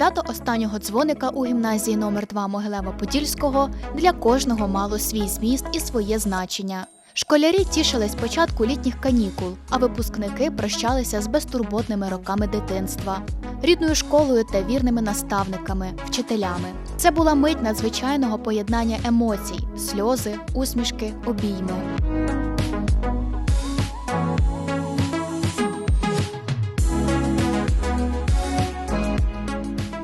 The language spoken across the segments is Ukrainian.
Свято останнього дзвоника у гімназії номер 2 Могилева-Подільського для кожного мало свій зміст і своє значення. Школярі тішились початку літніх канікул, а випускники прощалися з безтурботними роками дитинства, рідною школою та вірними наставниками, вчителями. Це була мить надзвичайного поєднання емоцій, сльози, усмішки, обійми.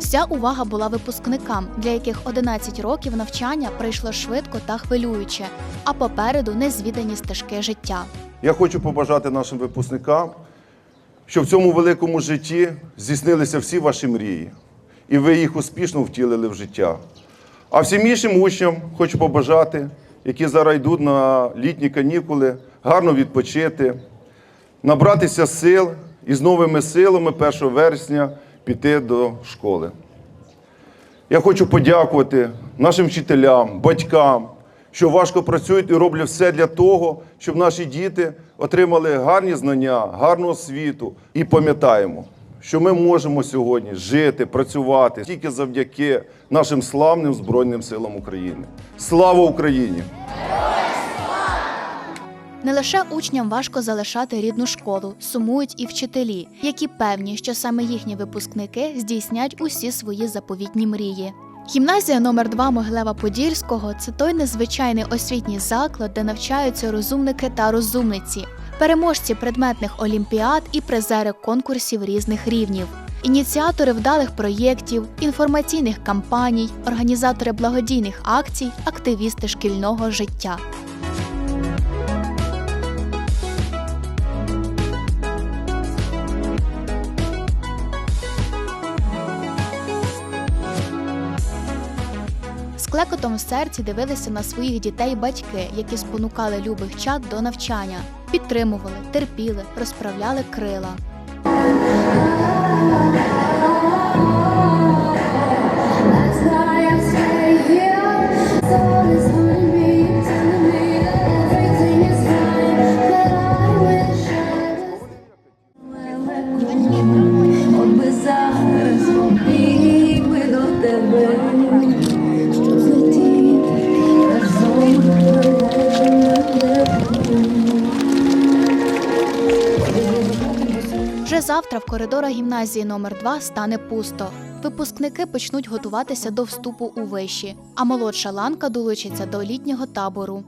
Вся увага була випускникам, для яких 11 років навчання прийшло швидко та хвилююче, а попереду незвідані стежки життя. Я хочу побажати нашим випускникам, щоб в цьому великому житті здійснилися всі ваші мрії, і ви їх успішно втілили в життя. А всім іншим учням хочу побажати, які зараз йдуть на літні канікули, гарно відпочити, набратися сил і з новими силами 1 вересня піти до школи. Я хочу подякувати нашим вчителям, батькам, що важко працюють і роблять все для того, щоб наші діти отримали гарні знання, гарну освіту. І пам'ятаємо, що ми можемо сьогодні жити, працювати тільки завдяки нашим славним Збройним силам України. Слава Україні! Не лише учням важко залишати рідну школу, сумують і вчителі, які певні, що саме їхні випускники здійснять усі свої заповітні мрії. Гімназія номер 2 Могилева-Подільського це той незвичайний освітній заклад, де навчаються розумники та розумниці, переможці предметних олімпіад і призери конкурсів різних рівнів, ініціатори вдалих проєктів, інформаційних кампаній, організатори благодійних акцій, активісти шкільного життя. Клекотом в серці дивилися на своїх дітей батьки, які спонукали любих чад до навчання, підтримували, терпіли, розправляли крила. That's why завтра в коридорах гімназії номер 2 стане пусто. Випускники почнуть готуватися до вступу у виші, а молодша ланка долучиться до літнього табору.